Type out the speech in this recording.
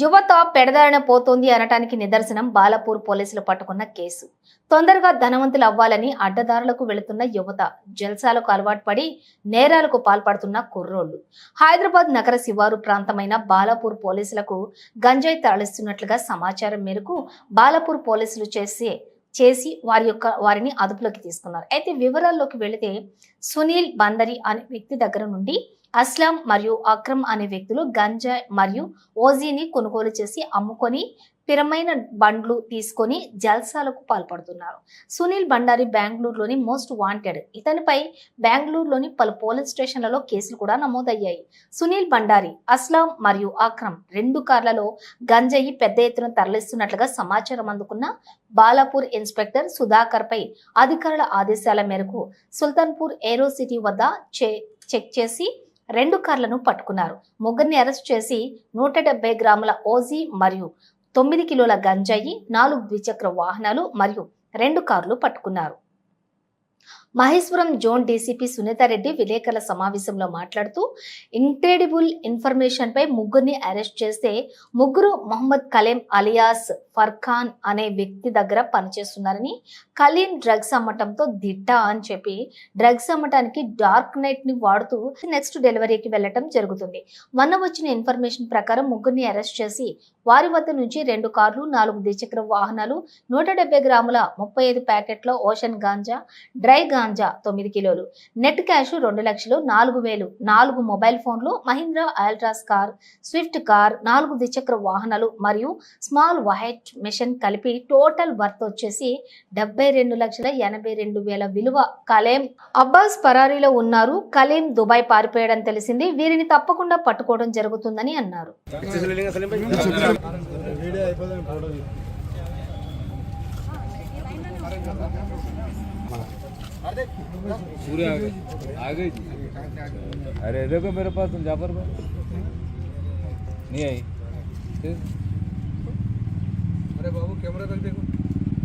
యువత పెడదారిన పోతోంది అనటానికి నిదర్శనం బాలపూర్ పోలీసులు పట్టుకున్న కేసు. తొందరగా ధనవంతులు అవ్వాలని అడ్డదారులకు వెళుతున్న యువత జల్సాలకు అలవాటు పడి నేరాలకు పాల్పడుతున్న కుర్రోళ్ళు హైదరాబాద్ నగర శివారు ప్రాంతమైన బాలాపూర్ పోలీసులకు గంజాయి తరలిస్తున్నట్లుగా సమాచారం మేరకు బాలాపూర్ పోలీసులు చేసే చేసి వారి యొక్క వారిని అదుపులోకి తీసుకున్నారు. అయితే వివరాల్లోకి వెళితే సునీల్ బందరి అనే వ్యక్తి దగ్గర నుండి అస్లాం మరియు అక్రమ్ అనే వ్యక్తులు గంజా మరియు ఓజీని కొనుగోలు చేసి అమ్ముకొని స్థిరమైన బండ్లు తీసుకొని జల్సాలకు పాల్పడుతున్నారు. సునీల్ బండారి బెంగళూరులోని మోస్ట్ వాంటెడ్. ఇతనిపై బెంగళూరులోని పలు పోలీస్ స్టేషన్లలో కేసులు కూడా నమోదయ్యాయి. సునీల్ బండారి అస్లాం మరియు అక్రమ్ రెండు కార్లలో గంజాయి పెద్ద ఎత్తున తరలిస్తున్నట్లుగా సమాచారం అందుకున్న బాలాపూర్ ఇన్స్పెక్టర్ సుధాకర్ పై అధికారుల ఆదేశాల మేరకు సుల్తాన్పూర్ ఏరో సిటీ వద్ద చెక్ చేసి రెండు కార్లను పట్టుకున్నారు. ముగ్గురిని అరెస్ట్ చేసి నూట గ్రాముల ఓజీ మరియు తొమ్మిది కిలోల గంజాయి నాలుగు ద్విచక్ర వాహనాలు మరియు రెండు కార్లు పట్టుకున్నారు. మహేశ్వరం జోన్ డీసీపీ సునీతారెడ్డి విలేకరుల సమావేశంలో మాట్లాడుతూ ఇంక్రెడిబుల్ ఇన్ఫర్మేషన్ పై ముగ్గురిని అరెస్ట్ చేస్తే ముగ్గురు మహమ్మద్ కలీం అలియాస్ ఫర్ఖాన్ అనే వ్యక్తి దగ్గర పనిచేస్తున్నారని కలీం డ్రగ్స్ అమ్మటంతో దిట్ట అని చెప్పి డ్రగ్స్ అమ్మటానికి డార్క్ నైట్ని వాడుతూ నెక్స్ట్ డెలివరీకి వెళ్ళటం జరుగుతుంది. మొన్న వచ్చిన ఇన్ఫర్మేషన్ ప్రకారం ముగ్గురిని అరెస్ట్ చేసి వారి వద్ద నుంచి రెండు కార్లు నాలుగు ద్విచక్ర వాహనాలు నూట డెబ్బై గ్రాముల ముప్పై ఐదు ప్యాకెట్ల ఓషన్ గాంజా డ్రై గాంజా తొమ్మిది కిలోలు నెట్ క్యాష్ రెండు లక్షలు నాలుగు వేలు నాలుగు మొబైల్ ఫోన్లు Mahindra Alturas car Swift car నాలుగు ద్విచక్ర వాహనాలు మరియు స్మాల్ వైట్ మిషన్ కలిపి టోటల్ వర్త్ వచ్చేసి డెబ్బై రెండు లక్షల ఎనభై రెండు వేల విలువ. కలేం అబ్బాస్ పరారీలో ఉన్నారు. కలీం దుబాయ్ పారిపోయాడని తెలిసింది. వీరిని తప్పకుండా పట్టుకోవడం జరుగుతుందని అన్నారు. వీడియో అయిపోతుంది पूरे आ गए। आ गए जी। अरे देखो मेरे पास तुम जाफ़र को नहीं आई। अरे बाबू, कैमरा तक देखो।